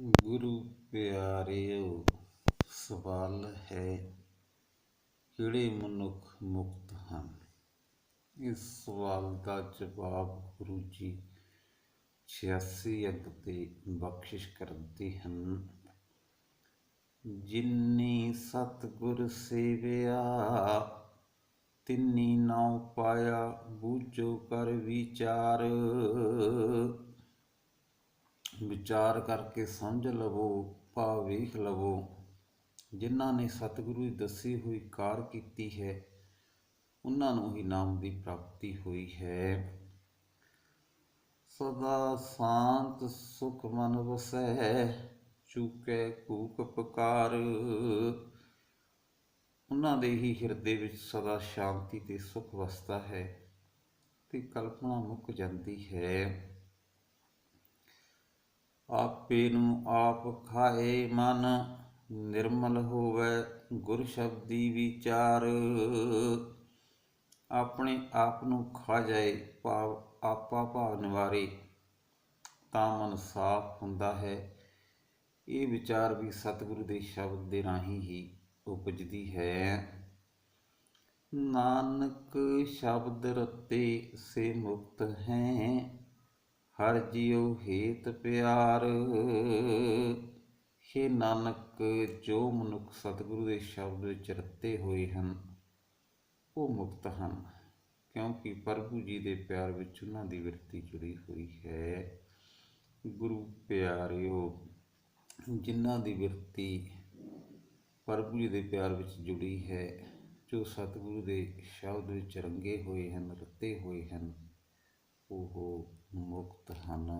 ਗੁਰੂ ਪਿਆਰਿਓ, ਸਵਾਲ ਹੈ, ਕਿਹੜੇ ਮਨੁੱਖ ਮੁਕਤ ਹਨ? ਇਸ ਸਵਾਲ ਦਾ ਜਵਾਬ ਗੁਰੂ ਜੀ 86 ਅੰਕ ਤੇ ਬਖਸ਼ਿਸ਼ ਕਰਦੇ ਹਨ। ਜਿਨੀ ਸਤਿਗੁਰ ਸੇਵਿਆ, ਤਿੰਨੀ ਨਾਉ ਪਾਇਆ, ਬੂਝੋ ਕਰ ਵਿਚਾਰ। ਵਿਚਾਰ ਕਰਕੇ ਸਮਝ ਲਵੋ, ਭਾਵ ਵੇਖ ਲਵੋ। ਜਿਨ੍ਹਾਂ ਨੇ ਸਤਿਗੁਰੂ ਦੀ ਦੱਸੀ ਹੋਈ ਕਾਰ ਕੀਤੀ ਹੈ, ਉਹਨਾਂ ਨੂੰ ਹੀ ਨਾਮ ਦੀ ਪ੍ਰਾਪਤੀ ਹੋਈ ਹੈ। ਸਦਾ ਸ਼ਾਂਤ ਸੁਖ ਮਨ ਵਸੈ, ਚੁਕੈ ਕੂਕ ਪਕਾਰ। ਉਹਨਾਂ ਦੇ ਹੀ ਹਿਰਦੇ ਵਿੱਚ ਸਦਾ ਸ਼ਾਂਤੀ ਤੇ ਸੁਖ ਵਸਦਾ ਹੈ ਤੇ ਕਲਪਨਾ ਮੁੱਕ ਜਾਂਦੀ ਹੈ। ਆਪੇ ਨੂੰ ਆਪ ਖਾਏ ਮਨ, ਨਿਰਮਲ ਹੋਵੇ ਗੁਰ ਸ਼ਬਦੀ ਵਿਚਾਰ। ਆਪਣੇ ਆਪ ਨੂੰ ਖਾ ਜਾਏ ਭਾਵ ਆਪਾ ਭਾਵ ਨਿਵਾਰੇ, ਤਾਂ ਮਨ ਸਾਫ਼ ਹੁੰਦਾ ਹੈ। ਇਹ ਵਿਚਾਰ ਵੀ ਸਤਿਗੁਰੂ ਦੇ ਸ਼ਬਦ ਦੇ ਰਾਹੀਂ ਹੀ ਉਪਜਦੀ ਹੈ। ਨਾਨਕ ਸ਼ਬਦ ਰਤੇ ਸੇ ਮੁਕਤ ਹੈ। ਹਰ ਜਿਉ ਹੇਤ ਪਿਆਰ। ਹੇ ਨਾਨਕ, ਜੋ ਮਨੁੱਖ ਸਤਿਗੁਰੂ ਦੇ ਸ਼ਬਦ ਵਿੱਚ ਰੱਤੇ ਹੋਏ ਹਨ, ਉਹ ਮੁਕਤ ਹਨ, ਕਿਉਂਕਿ ਪ੍ਰਭੂ ਜੀ ਦੇ ਪਿਆਰ ਵਿੱਚ ਉਹਨਾਂ ਦੀ ਵਿਰਤੀ ਜੁੜੀ ਹੋਈ ਹੈ। ਗੁਰੂ ਪਿਆਰਿਓ, ਜਿਨ੍ਹਾਂ ਦੀ ਵਿਰਤੀ ਪ੍ਰਭੂ ਜੀ ਦੇ ਪਿਆਰ ਵਿੱਚ ਜੁੜੀ ਹੈ, ਜੋ ਸਤਿਗੁਰੂ ਦੇ ਸ਼ਬਦ ਵਿੱਚ ਰੰਗੇ ਹੋਏ ਹਨ, ਰੱਤੇ ਹੋਏ ਹਨ ਉਹ ਮੁਕਤ ਹਨ।